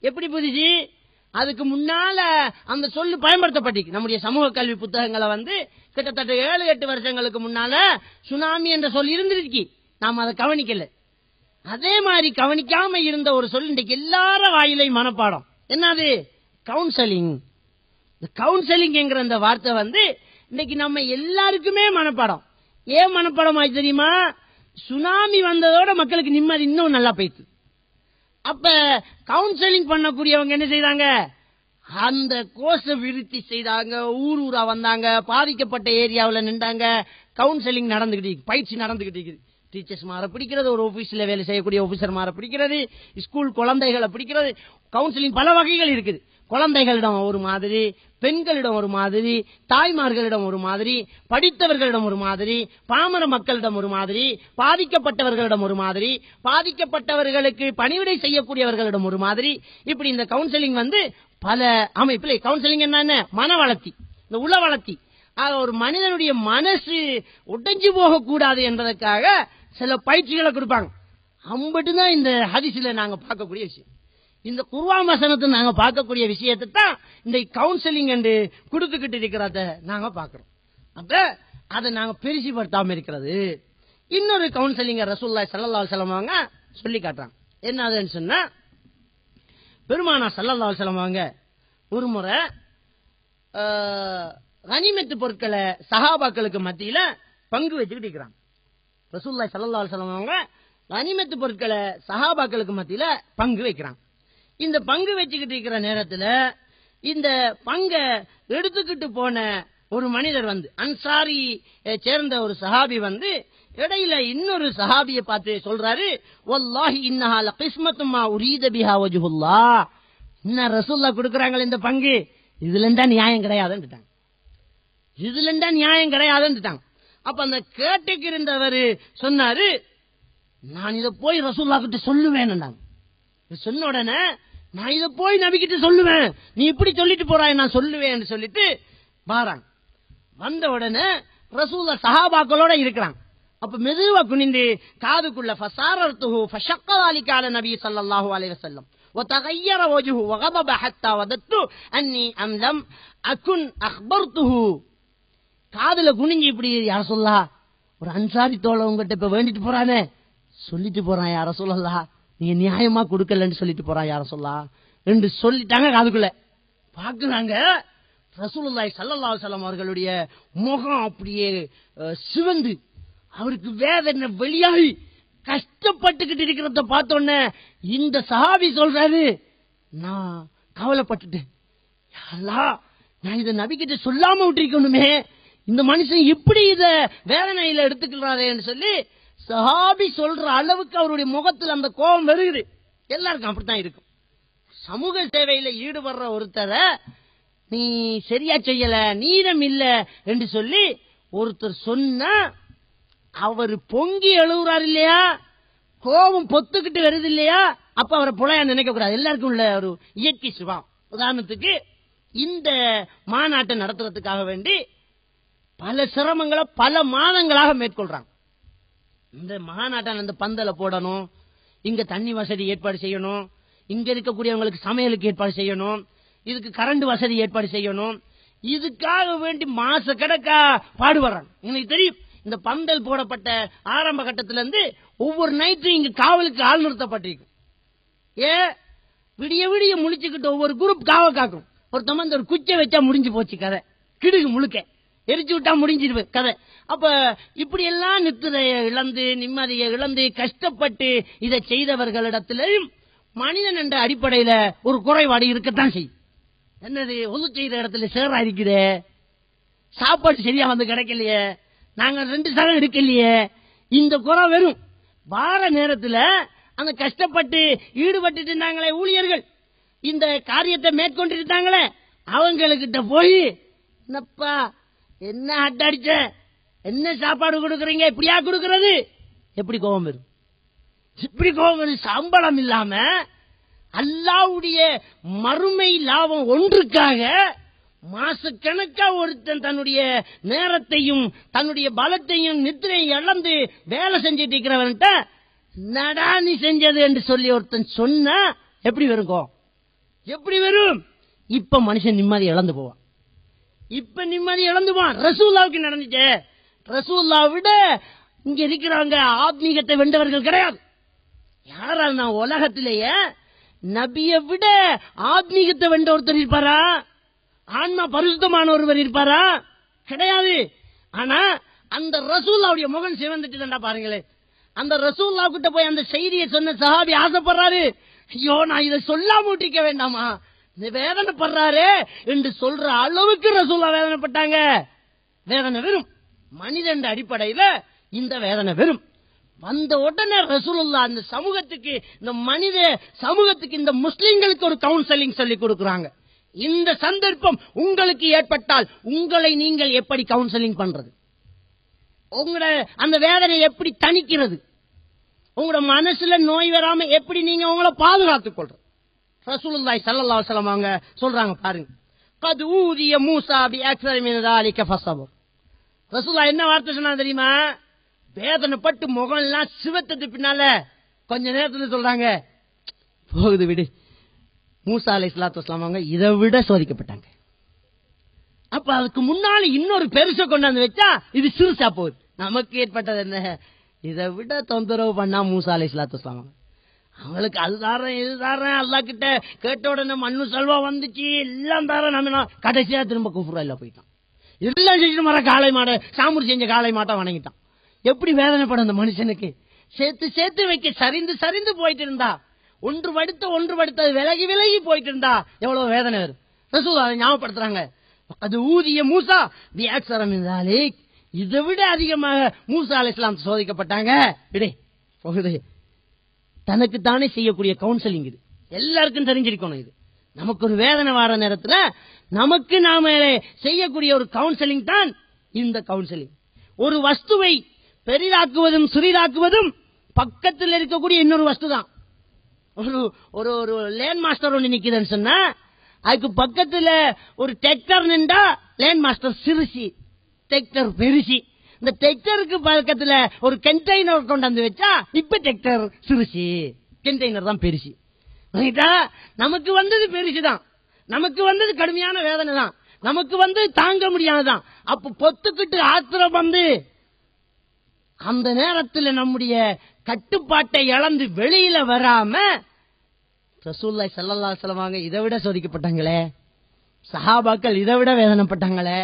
எப்படி புரிஞ்சு அதுக்கு முன்னால அந்த சொல்லு பயன்படுத்தப்பட்டிருக்கு. நம்முடைய சமூக கல்வி புத்தகங்களை வந்து கிட்டத்தட்ட ஏழு எட்டு வருஷங்களுக்கு முன்னால சுனாமி என்ற சொல் இருந்திருக்கு. நாம் அதை கவனிக்கல. அதே மாதிரி கவனிக்காம இருந்த ஒரு சொல் இன்றைக்கு எல்லார வாயிலையும் மனப்பாடம். என்னது? கவுன்சலிங் இந்த கவுன்சிலிங்ங்கிற அந்த வார்த்தை வந்து இன்னைக்கு நம்ம எல்லாருக்குமே மனப்பாடம். ஏன் மனப்பாடம் ஆச்சு தெரியுமா? சுனாமி வந்ததோட மக்களுக்கு நிம்மதி இன்னும் நல்லா போயிடுச்சு. அப்ப கவுன்சிலிங் பண்ணக்கூடியவங்க என்ன செய்தாங்க? அந்த கோஷ விருத்தி செய்தாங்க ஊர் ஊரா வந்தாங்க பாதிக்கப்பட்ட ஏரியாவில் நின்றாங்க கவுன்சிலிங் நடந்துகிட்டு பயிற்சி நடந்துகிட்டு இருக்குது. டீச்சர்ஸ் மாற பிடிக்கிறது ஒரு ஆபீஸ்ல வேலை செய்யக்கூடிய ஆபீசர் மாற பிடிக்கிறது ஸ்கூல் குழந்தைகளை பிடிக்கிறது கவுன்சிலிங் பல வகைகள் இருக்குது. குழந்தைகளிடம் ஒரு மாதிரி பெண்களிடம் ஒரு மாதிரி தாய்மார்களிடம் ஒரு மாதிரி படித்தவர்களிடம் ஒரு மாதிரி பாமர மக்களிடம் ஒரு மாதிரி பாதிக்கப்பட்டவர்களிடம் ஒரு மாதிரி பாதிக்கப்பட்டவர்களுக்கு பணிவிடை செய்யக்கூடியவர்களிடம் ஒரு மாதிரி. இப்படி இந்த கவுன்சிலிங் வந்து பல அமைப்பில் கவுன்சிலிங் என்ன மன வளர்ச்சி. இந்த உள வளர்ச்சி. ஒரு மனிதனுடைய மனசு உடைஞ்சு போகக்கூடாது என்பதற்காக சில பயிற்சிகளை கொடுப்பாங்க. அம்பட்டு தான் இந்த ஹதிசில நாங்க பார்க்கக்கூடிய விஷயம். இந்த குர்வான் வசனத்தை நாங்க பார்க்கக்கூடிய விஷயத்தை தான் இந்த கவுன்சிலிங் என்று கொடுத்துக்கிட்டு இருக்கிறத நாங்க பார்க்கிறோம். அப்ப அதை நாங்க பெருசுபடுத்தாம இருக்கிறது. இன்னொரு கவுன்சிலிங்க ரசூல்லாய் சல்லல்லாஹு செலவாங்க சொல்லி காட்டுறாங்க. என்னதுன்னு சொன்னா பெருமானா சல்லல்லாஹு செலவாங்க ஒரு முறை கனிமத்து பொருட்களை சஹாபாக்களுக்கு மத்தியில பங்கு வச்சுக்கிட்டு இருக்கிறாங்க. ரசூல்லாய் சல்லல்லாஹு செலவாங்க வஸல்லம் கனிமத்து பொருட்களை சஹாபாக்களுக்கு மத்தியில பங்கு வைக்கிறாங்க. இந்த பங்கு வச்சுக்கிட்டு இருக்கிற நேரத்துல இந்த பங்கை எடுத்துக்கிட்டு போன ஒரு மனிதர் வந்து அன்சாரி சேர்ந்த ஒரு சஹாபி வந்து இடையில இன்னொரு சஹாபியை பார்த்து சொல்றாரு ஒல்லாஹி இன்னஹால லகிஸ்மத்துமா உரீத பிஹா வஜ்ஹுல்லாஹ் இன்ன ரசூல்லா கொடுக்கறாங்களே இந்த பங்கு? இதுல இருந்தா நியாயம் கிடையாதுன்னுட்டாங்க. இதுல இருந்தா நியாயம் கிடையாதுன்னுட்டாங்க. அப்ப அந்த கேட்டுக்கு இருந்தவர் சொன்னாரு நான் இதை போய் ரசூல்லா கிட்ட சொல்லுவேன் சொன்ன உடனே நான் இத போய் நபிக்கிட்ட சொல்லுவேன் நீ இப்படி சொல்லிட்டு போறாய் நான் சொல்லுவேன் சொல்லிட்டு வாராங்க வந்த உடனே ரசூல்லா சஹாபாக்களோட இருக்கிறாங்க அப்ப மெதுவா குனிந்து காதுக்குள்ள ஃபசாரத்துஹு ஃபஷக்கதாலிக அல நபி ஸல்லல்லாஹு அலைஹி வஸல்லம் وتغير وجهه وغضب حتى وددت اني ام لم اكن اخبرته காதுல குனிஞ்சு இப்படி யார சொல்லா ஒரு அன்சாரி தோழ உங்ககிட்ட இப்ப வேண்டிட்டு போறானே சொல்லிட்டு போறான் யார சொல்லலா நீங்க நியாயமா கொடுக்கலன்னு சொல்லிட்டு போறான் யார சொல்லா என்று சொல்லிட்டாங்க காதுக்குள்ள. பாக்குறாங்க ரசூலுல்லாஹி சல்லல்லா சலம் அவர்களுடைய முகம் அப்படியே சிவந்து. அவருக்கு வேதனை வெளியாகி கஷ்டப்பட்டுக்கிட்டு இருக்கிறத பார்த்தோன்னே இந்த சஹாபி சொல்றாரு நான் கவலைப்பட்டுட்டேன். யா நான் இதை நபிக்கிட்ட சொல்லாம விட்டிருக்கணுமே. இந்த மனுஷன் இப்படி இத வேதனையில எடுத்துக்கிறாரேன்னு சொல்லி சஹாபி சொல்ற அளவுக்கு அவருடைய முகத்தில் அந்த கோபம் வருகிறது. எல்லாருக்கும் அப்படித்தான் இருக்கும். சமூக சேவையில ஈடுபடுற ஒருத்தரை நீ சரியா செய்யல நீரம் இல்ல என்று சொல்லி ஒருத்தர் சொன்ன அவர் பொங்கி எழுவுறாரு இல்லையா? கோபம் பொத்துக்கிட்டு வருது இல்லையா? அப்ப அவரை புலையா நினைக்க கூடாது. எல்லாருக்கும் உள்ள ஒரு இயற்கை சுபாவம். உதாரணத்துக்கு இந்த மாநாட்டை நடத்துறதுக்காக வேண்டி பல சிரமங்களை பல மாதங்களாக மேற்கொள்றாங்க. இந்த மாநாட்டான இந்த பந்தலை போடணும். இங்க தண்ணி வசதி ஏற்பாடு செய்யணும். இங்க இருக்கக்கூடியவங்களுக்கு சமையலுக்கு ஏற்பாடு செய்யணும். இதுக்கு கரண்ட் வசதி ஏற்பாடு செய்யணும். இதுக்காக வேண்டி மாச கணக்கா பாடுபடுறாங்க எனக்கு தெரியும் இந்த பந்தல் போடப்பட்ட ஆரம்ப கட்டத்தில இருந்து ஒவ்வொரு நைட்டும் இங்க காவலுக்கு ஆள் நிறுத்தப்பட்டிருக்கு. ஏ விடிய விடிய முழிச்சுக்கிட்டு ஒவ்வொரு குரூப் காவல் காக்கும் ஒருத்தவன் இந்த ஒரு குச்சை வச்சா முடிஞ்சு போச்சு கதை. கிடுகு முழுக்க. எரிச்சு விட்டா முடிஞ்சிருது கதை. அப்ப இப்படி எல்லாம் நித்திரைய இழந்து நிம்மதியை இழந்து கஷ்டப்பட்டு இதை செய்தவர்களிடத்திலும் மனிதன் என்ற அடிப்படையில ஒரு குறைபாடு இருக்கத்தான் செய்யும். என்னது ஒது செய்த இடத்துல சேரா இருக்குதே சாப்பாடு சரியா வந்து கிடைக்கலையே? நாங்க ரெண்டு சரம் இருக்கலையே இந்த குறை வெறும். வார நேரத்தில் அந்த கஷ்டப்பட்டு ஈடுபட்டு இருந்தாங்களே ஊழியர்கள். இந்த காரியத்தை மேற்கொண்டு இருந்தாங்களே அவங்ககிட்ட போய் என்னப்பா என்ன அட்டடிச்ச என்ன சாப்பாடு கொடுக்கறீங்க? இப்படியா கொடுக்கறது? எப்படி கோபம் வரும்? இப்படி கோபம் வரும். சம்பளம் இல்லாம அல்லாவுடைய மறுமை லாபம் ஒன்றுக்காக மாசக்கணக்கா ஒருத்தன் தன்னுடைய நேரத்தையும் தன்னுடைய பலத்தையும் நித்திரையும் இழந்து வேலை செஞ்சிட்டு இருக்கிறவன்ட்ட நடா நீ செஞ்சது? என்று சொல்லி ஒருத்தன் சொன்ன எப்படி வருங்கோ எப்படி வரும்? இப்ப மனுஷன் நிம்மதி இழந்து போவான். இப்ப நிம்மதி இழந்துவான். ரசூல்லாவுக்கு நடந்துச்சே? ரசூல்லா விட இங்க இருக்கிறவங்க ஆத்மீகத்தை வென்றவர்கள் கிடையாது. யாரா நான் உலகத்திலேயே நபியை விட ஆத்மீகத்தை வென்ற ஒருத்தர் இருப்பாரா? ஆன்மா பரிசுத்தமான ஒருவர் இருப்பாரா? கிடையாது. ஆனா அந்த ரசூல்லாவுடைய முகம் சிவந்துட்டுதாண்டா பாருங்களேன். அந்த ரசூல்லா கிட்ட போய் அந்த செய்தியை சொன்ன சஹாபி ஆசைப்படுறாரு. ஐயோ நான் இதை சொல்லாம விட்டிருக்க வேண்டாமா? வேதனைப்படுறாரே என்று சொல்ற அளவுக்கு ரசூல்லா வேதனைப்பட்டாங்க. வேதனை வெறும். மனிதன் அடிப்படையில இந்த வேதனை வெறும். வந்த உடனே ரசூலுல்லா அந்த சமூகத்துக்கு இந்த மனித சமூகத்துக்கு இந்த முஸ்லிம்களுக்கு ஒரு கவுன்சிலிங் சொல்லி கொடுக்குறாங்க. இந்த சந்தர்ப்பம் உங்களுக்கு ஏற்பட்டால் உங்களை நீங்கள் எப்படி கவுன்சிலிங் பண்றது? உங்களோட அந்த வேதனை எப்படி தணிக்கிறது? உங்களோட மனசுல நோய் வராம எப்படி நீங்க உங்களை பாதுகாத்துக் கொள்றது? ரசூலுல்லாய் சல்லா வசலம் அவங்க சொல்றாங்க பாருங்க. கது ஊதிய மூசா பி அக்ஸரிமினாலிக்க ஃபசபம் ரசூல்லா என்ன வார்த்தை சொன்னா தெரியுமா? வேதனைப்பட்டு முகம் எல்லாம் சிவத்தது பின்னால கொஞ்ச நேரத்துல சொல்றாங்க போகுது விடு. மூசா அலை இஸ்லாத்து அவங்க இதை விட சோதிக்கப்பட்டாங்க. அப்ப அதுக்கு முன்னாடி இன்னொரு பெருசை கொண்டாந்து வச்சா இது சிறுசா போகுது. நமக்கு ஏற்பட்டது என்ன? இதை விட தொந்தரவு பண்ணா மூசா அலை இஸ்லாத்து அவங்களுக்கு அது தாரேன் இது தாரேன். அல்லா கிட்ட கேட்ட உடனே மண்ணு செல்வா வந்துச்சு. எல்லாம் தாரேன். நம்ம கடைசியா திரும்ப குஃபுரா இல்ல போயிட்டான். எல்லாம் செஞ்சு மர காளை மாட சாமுர் செஞ்ச காளை மாட்டா வணங்கிட்டான். எப்படி வேதனைப்படும் அந்த மனுஷனுக்கு? சேர்த்து சேர்த்து வைக்க சரிந்து சரிந்து போயிட்டு இருந்தா ஒன்று படுத்த ஒன்று படுத்த விலகி விலகி போயிட்டு இருந்தா எவ்வளவு வேதனை வரும். ரசூல் அதை ஞாபகப்படுத்துறாங்க. அது ஊதிய மூசா தி ஆக்சரம் இருந்தாலே இதை விட அதிகமாக மூசா அலை இஸ்லாம் சோதிக்கப்பட்டாங்க. இடே போகுது. தனக்கு தானே செய்யக்கூடிய கவுன்சிலிங் இது. எல்லாருக்கும் தெரிஞ்சிருக்கணும் இது. நமக்கு ஒரு வேதனை வர நேரத்தில் நமக்கு நாம செய்யக்கூடிய ஒரு கவுன்சிலிங் தான் இந்த கவுன்சிலிங் ஒரு வஸ்துவை பெரிதாக்குவதும் சிறிதாக்குவதும் பக்கத்தில் இருக்கக்கூடிய இன்னொரு வஸ்து தான் ஒரு ஒரு ஒரு லேண்ட் மாஸ்டர் ஒன்று நிற்கிதுன்னு சொன்னா அதுக்கு பக்கத்தில் ஒரு டெக்டர் நின்றா லேண்ட் மாஸ்டர் சிறுசி டெக்டர் பெருசி. இந்த டெக்டருக்கு பக்கத்துல ஒரு கண்டெய்னர் கொண்டாந்து வச்சா இப்ப டெக்டர் சிறுசி. கண்டெய்னர் தான் பெருசு. நமக்கு வந்தது பெருசு தான் நமக்கு வந்தது கடுமையான வேதனை தான் நமக்கு வந்து தாங்க முடியாதுதான். அப்ப பொத்துக்கிட்டு ஆத்திரம் வந்து அந்த நேரத்தில் நம்முடைய கட்டுப்பாட்டை இழந்து வெளியில வராம ரசூல்லாய் சல்லல்லா செலவாங்க இதை விட சோதிக்கப்பட்டாங்களே? சஹாபாக்கள் இதை விட வேதனைப்பட்டாங்களே?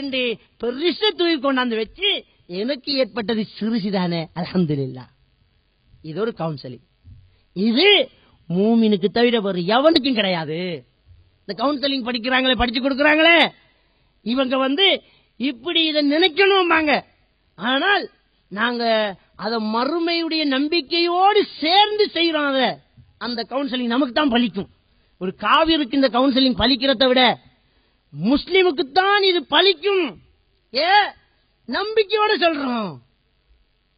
என்று பெருச தூக்கி கொண்டாந்து வச்சு எனக்கு ஏற்பட்டது சிறுசிதானே? அல்ஹம்துலில்லாஹ் இது ஒரு கவுன்சிலிங் இது மூமினுக்கு தவிர வேறு எவனுக்கும் கிடையாது. இந்த கவுன்சிலிங் படிக்கிறாங்களே படிச்சு கொடுக்குறாங்களே இவங்க வந்து இப்படி இதை நினைக்கணும்பாங்க. ஆனால் நாங்க அதை மறுமையுடைய நம்பிக்கையோடு சேர்ந்து செய்யறோம் அதை. அந்த கவுன்சிலிங் நமக்கு தான் பலிக்கும். ஒரு காவிருக்கு இந்த கவுன்சிலிங் பலிக்கிறத விட முஸ்லிமுக்குத்தான் இது பலிக்கும் ஏ நம்பிக்கையோட சொல்றோம்.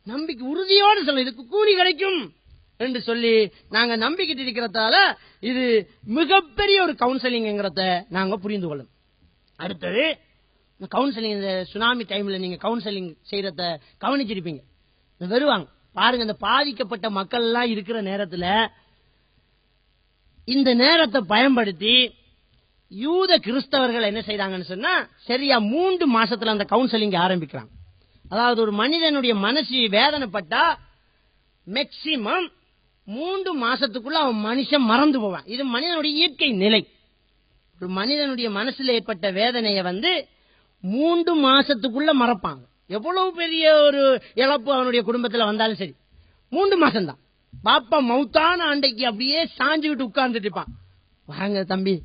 நம்பிக்கை உறுதியோடு சொல்ல இதுக்கு கூலி கிடைக்கும் என்று சொல்லி நாங்க நம்பிக்கிட்டு இருக்கிறதால இது மிகப்பெரிய ஒரு கவுன்சிலிங்கிறத நாங்க புரிந்து கொள்ளும். அடுத்தது இந்த கவுன்சிலிங் இந்த சுனாமி டைம்ல நீங்க கவுன்சிலிங் செய்யறத கவனிச்சிருப்பீங்க. வருவாங்க. பாருங்க இந்த பாதிக்கப்பட்ட மக்கள் எல்லாம் இருக்கிற நேரத்தில் இந்த நேரத்தை பயன்படுத்தி யூத கிறிஸ்தவர்கள் என்ன செய்றாங்கன்னு சொன்னா சரியா மூன்று மாசத்துல அந்த கவுன்சிலிங் ஆரம்பிக்கிறாங்க. அதாவது ஒரு மனிதனுடைய மனசு வேதனைப்பட்டா மேக்சிமம் மூன்று மாசத்துக்குள்ள அவன் மனுஷன் மறந்து போவான். இது மனிதனுடைய இயற்கை நிலை. ஒரு மனிதனுடைய மனசுல ஏற்பட்ட வேதனையை வந்து மூன்று மாசத்துக்குள்ள மறப்பாங்க. எவ்வளவு பெரிய ஒரு இழப்பு அவனுடைய குடும்பத்துல வந்தாலும் சரி. மூன்று மாசம்தான். பாப்பா மௌத்தான அண்டைக்கு அப்படியே சாஞ்சுக்கிட்டு உட்கார்ந்துட்டு இருப்பான். வாங்க தம்பி.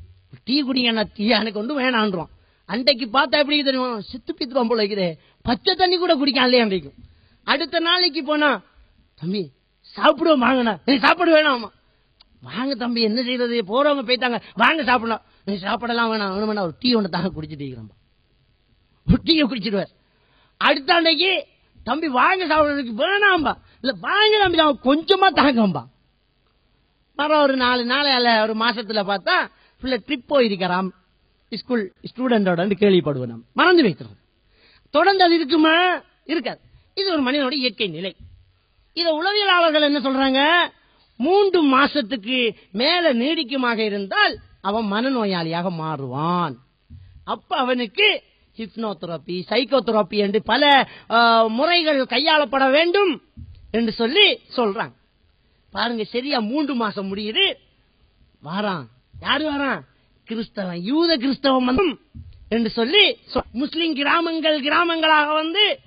டீ குடிங்க டீ எனக்கு ஒன்றும் வேணான்றான். அன்றைக்கு பார்த்தா எப்படி தெரியும்? சித்து பித்துவான் போல வைக்கிறே பச்சை தண்ணி கூட குடிக்காமலே அன்றைக்கும் அடுத்த நாளைக்கு போனா தம்பி சாப்பிடுவோம் வாங்கண்ணா. நீ சாப்பிட வேணாமா வாங்க தம்பி என்ன செய்யறது போறவங்க போயிட்டாங்க. வாங்க சாப்பிடலாம். நீ சாப்பிடலாம் வேணாம். வேணும் வேணாம் ஒரு டீ ஒன்று தாங்க குடிச்சிட்டு இருக்கிறோம் ஒரு டீயை குடிச்சிடுவார் அடுத்த அன்னைக்கு தம்பி வாங்க சாப்பிடுறதுக்கு வேணாம்பா. இல்ல வாங்க தம்பி அவன் கொஞ்சமா தாங்கம்பா. வர ஒரு நாலு நாள் அல்ல ஒரு மாசத்துல பார்த்தா பிள்ளை ட்ரிப் போயிருக்கிறான் ஸ்கூல் ஸ்டூடெண்டோட கேள்விப்படுவோம் நம்ம மறந்து வைக்கிறோம் தொடர்ந்து அது இருக்குமா? இருக்காது. இது ஒரு மனிதனுடைய இயற்கை நிலை. இத உளவியலாளர்கள் என்ன சொல்றாங்க? மூன்று மாசத்துக்கு மேல நீடிக்குமாக இருந்தால் அவன் மனநோயாளியாக மாறுவான். அப்ப அவனுக்கு ஹிப்னோதெரப்பி சைக்கோதெரப்பி என்று பல முறைகள் கையாளப்பட வேண்டும் என்று சொல்லி சொல்றாங்க. பாருங்க சரியா மூன்று மாசம் முடியுது. வாரான். யாரு வாரான் கிறிஸ்தவன். யூத கிறிஸ்தவம் வந்து என்று சொல்லி முஸ்லிம் கிராமங்கள் கிராமங்களாக வந்து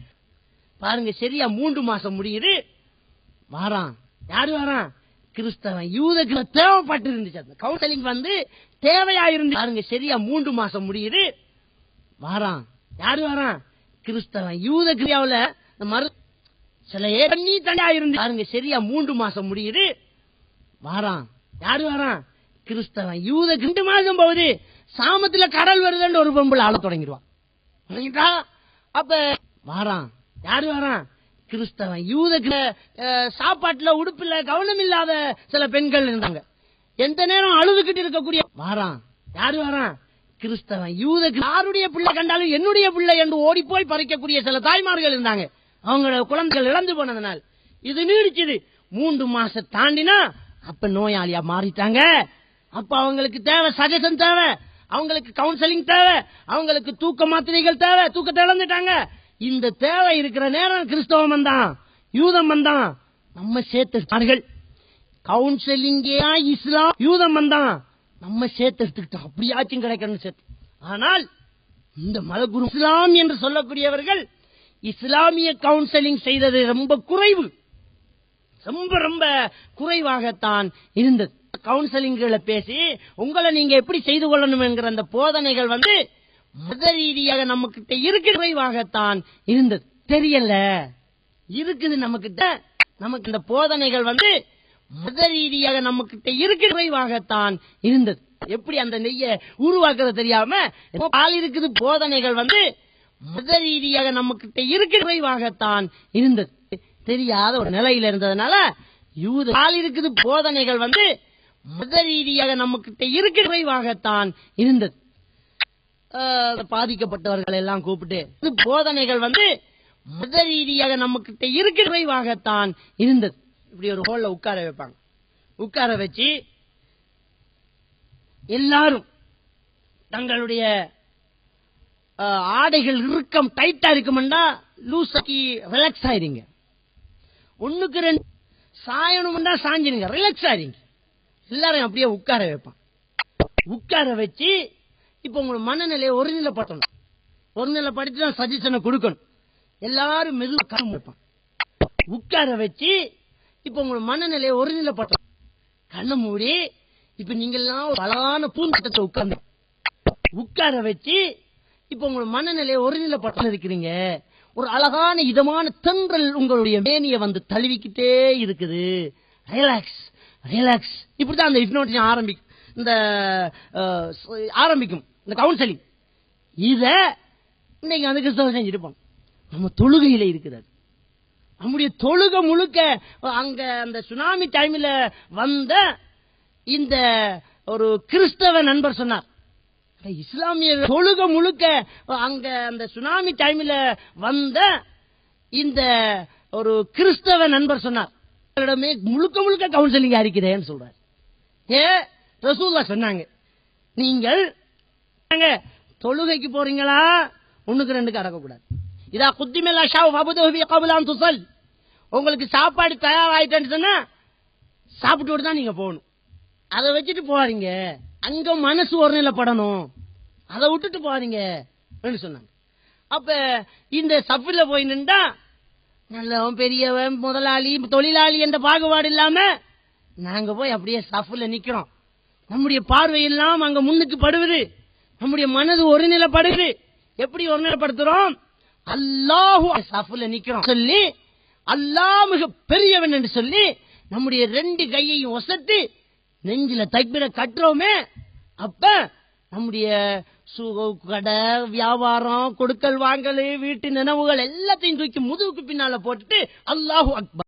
பாருங்க சரியா மூன்று மாசம் முடியுது. வாரான். யாரு வாரான்? கிறிஸ்தவன். யூத கிறிஸ்தவ தேவைப்பட்டு இருந்துச்சு அந்த கவுன்சிலிங் வந்து தேவையா இருந்து பாருங்க சரியா மூன்று மாசம் முடியுது. வாரான். யாரு வாரான்? கிறிஸ்தவன். யூத கிரியாவுல மறு சில ஏ- தண்ணி தனியா இருந்து பாருங்க சரியா மூன்று மாசம் முடியுது. வாரான். யாரு வாரான்? கிறிஸ்தவன். யூத ரெண்டு போகுது. சாமத்துல கடல் வருதுன்னு ஒரு பொம்பளை ஆள தொடங்கிடுவான். தொடங்கிட்டா அப்ப வாரான். யாரு வாரான்? கிறிஸ்தவன். யூத சாப்பாட்டுல உடுப்புல கவனம் இல்லாத சில பெண்கள் இருந்தாங்க. எந்த நேரம் அழுதுகிட்டு இருக்கக்கூடிய வாரான். யாரு வாரான்? கிறிஸ்தவன். யூத யாருடைய பிள்ளை கண்டாலும் என்னுடைய பிள்ளை என்று ஓடி போய் பறிக்கக்கூடிய சில தாய்மார்கள் இருந்தாங்க. அவங்களோட குழந்தைகள் இழந்து போனதுனால். இது நீடிச்சது. மூன்று மாசம் தாண்டினா அப்ப நோயாளியா மாறிட்டாங்க. அப்ப அவங்களுக்கு தேவை சஜஷன் தேவை. அவங்களுக்கு கவுன்சிலிங் தேவை. அவங்களுக்கு தூக்க மாத்திரைகள் தேவை. தூக்கத்தை இழந்துட்டாங்க. இந்த தேவை இருக்கிற நேரம் கிறிஸ்தவம் வந்தான் யூதம் வந்தான் நம்ம சேர்த்துட்டார்கள் கவுன்சிலிங்கேயா இஸ்லாம் யூதம் வந்தான் நம்ம சேர்த்து அப்படியாச்சும் கிடைக்கணும்னு சேர்த்து. ஆனால் இந்த மதகுரு இஸ்லாம் என்று சொல்லக்கூடியவர்கள் இஸ்லாமிய கவுன்சிலிங் செய்தது ரொம்ப குறைவு. ரொம்ப ரொம்ப குறைவாகத்தான் இருந்தது. கவுன்சிலிங்களை பேசி உங்களை நீங்க எப்படி செய்து கொள்ளணும் என்கிற அந்த போதனைகள் வந்து மத ரீதியாக நம்ம கிட்ட இருக்கிறவாகத்தான் இருந்தது. தெரியல. இருக்குது நம்ம கிட்ட நமக்கு இந்த போதனைகள் வந்து மத ரீதியாக நம்ம கிட்ட இருக்கிறவாகத்தான் இருந்தது. எப்படி அந்த நெய்ய உருவாக்குறது தெரியாம பால் இருக்குது போதனைகள் வந்து மத ரீதியாக நம்ம கிட்ட இருக்கிறவாகத்தான் இருந்தது. தெரியாத ஒரு நிலையில இருந்ததுனால யூத பால் இருக்குது போதனைகள் வந்து மத ரீதியாக நமக்கு கிட்ட குறைவாகத்தான் இருந்தது. ஆஹ் பாதிக்கப்பட்டவர்கள் எல்லாம் கூப்பிட்டு போதனைகள் வந்து மத ரீதியாக நம்ம இருக்கிற குறைவாகத்தான் இருந்தது. இப்படி ஒரு ஹோல்ல உட்கார வைப்பாங்க. உட்கார வச்சு எல்லாரும் தங்களுடைய ஆடைகள் இறுக்கம் டைட்டா இருக்குமெண்டா லூசாக்கி ரிலாக்ஸ் ஆயிருங்க ஒண்ணுக்கு ரெண்டு சாயணும்னா சாஞ்சிருங்க ரிலாக்ஸ் ஆயிருங்க எல்லாரும் அப்படியே உட்கார வைப்பான். உட்கார வச்சு இப்ப உங்களுக்கு மனநிலையை ஒருநிலைப்படுத்தணும். ஒருநிலைப்படுத்தி தான் சஜஷனை கொடுக்கணும். எல்லாரும் மெதுவா கண் வைப்பான் உட்கார வச்சு இப்ப உங்களுக்கு மனநிலையை ஒருநிலைப்படுத்தணும். கண்ணை மூடி இப்ப நீங்க எல்லாம் ஒரு அழகான பூந்தோட்டத்தை உட்கார்ந்து. உட்கார வச்சு இப்ப உங்க மனநிலையை ஒருநிலைப்படுத்த இருக்கிறீங்க. ஒரு அழகான இதமான தென்றல் உங்களுடைய மேனியை வந்து தழுவிக்கிட்டே இருக்குது. ரிலாக்ஸ் ரிலாக்ஸ் இப்படிதான் அந்த ஹிப்னோட்டிசம் ஆரம்பிக்கும் இந்த ஆரம்பிக்கும். இந்த கவுன்சிலிங் இத இன்னைக்கு அந்த கிறிஸ்தவம் செஞ்சிருப்போம். நம்ம தொழுகையில இருக்கிறது. நம்முடைய தொழுகை முழுக்க அங்க அந்த சுனாமி டைம்ல வந்த இந்த ஒரு கிறிஸ்தவ நண்பர் சொன்னார். இஸ்லாமிய தொழுகை முழுக்க அங்க அந்த சுனாமி டைம்ல வந்த இந்த ஒரு கிறிஸ்தவ நண்பர் சொன்னார். இடமே முழுக்க முழுக்க கவுன்சிலிங் இருக்கிறேன்னு சொல்றார். ஏ ரசூல்லா சொன்னாங்க நீங்கள் தொழுகைக்கு போறீங்களா? ஒண்ணுக்கு ரெண்டுக்கு அடக்கக்கூடாது. இதா குத்திமேலா ஷாவ் வபுதஹி கபுலான் துசல் உங்களுக்கு சாப்பாடு தயாராயிட்டேன்னு சொன்னா சாப்பிட்டு தான் நீங்க போகணும். அதை வச்சுட்டு போறீங்க அங்க மனசு ஒரு நிலைப்படணும் அதை விட்டுட்டு போறீங்க சொன்னாங்க. அப்ப இந்த சஃபில போய் நின்றா நல்லவன் பெரியவன் முதலாளி தொழிலாளி என்ற பாகுபாடு இல்லாம நாங்க போய் அப்படியே சஃப்ல நிக்கிறோம். நம்முடைய பார்வையெல்லாம் அங்க முன்னுக்கு படுவது நம்முடைய மனது ஒருநிலைப்படுது. எப்படி ஒருநிலைப்படுத்துறோம்? அல்லாஹு சஃப்ல நிக்கிறோம். சொல்லி அல்லாஹ் மிக பெரியவன் என்று சொல்லி நம்முடைய ரெண்டு கையையும் ஒசத்து நெஞ்சில தைப்பிட கட்டுறோமே அப்ப நம்முடைய கடை வியாபாரம் கொடுக்கல் வாங்கல் வீட்டு நினைவுகள் எல்லாத்தையும் தூக்கி முதுகுக்கு பின்னால போட்டுட்டு அல்லாஹூ அக்பர்.